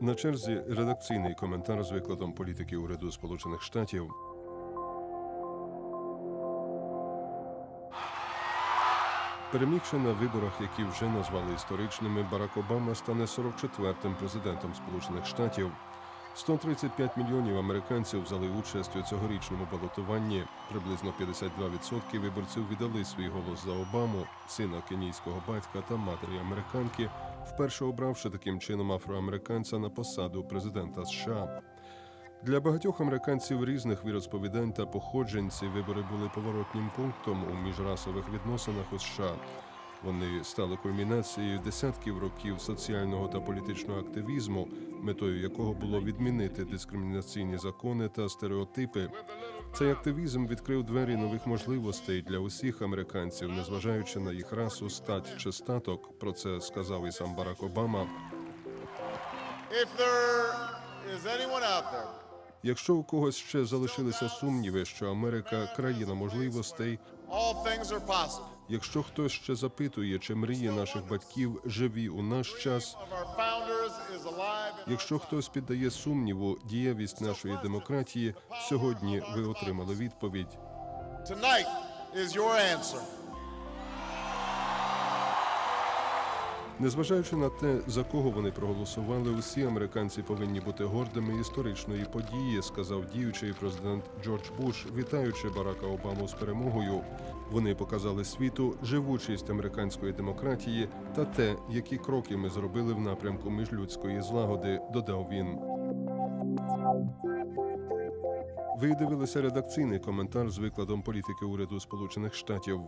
На черзі редакційний коментар з викладом політики уряду Сполучених Штатів. Перемігши на виборах, які вже назвали історичними, Барак Обама стане 44-м президентом Сполучених Штатів. 135 мільйонів американців взяли участь у цьогорічному балотуванні. Приблизно 52% виборців віддали свій голос за Обаму, сина кенійського батька та матері американки, вперше обравши таким чином афроамериканця на посаду президента США. Для багатьох американців різних віросповідань та походжень ці вибори були поворотним пунктом у міжрасових відносинах у США. Вони стали кульмінацією десятків років соціального та політичного активізму, метою якого було відмінити дискримінаційні закони та стереотипи. Цей активізм відкрив двері нових можливостей для усіх американців, незважаючи на їх расу, стать чи статок. Про це сказав і сам Барак Обама. Якщо у когось ще залишилися сумніви, що Америка країна можливостей, якщо хтось ще запитує, чи мрії наших батьків живі у наш час, якщо хтось піддає сумніву дієвість нашої демократії, сьогодні ви отримали відповідь. Незважаючи на те, за кого вони проголосували, усі американці повинні бути гордими історичної події, сказав діючий президент Джордж Буш, вітаючи Барака Обаму з перемогою. Вони показали світу живучість американської демократії та те, які кроки ми зробили в напрямку міжлюдської злагоди, додав він. Ви дивилися редакційний коментар з викладом політики уряду Сполучених Штатів.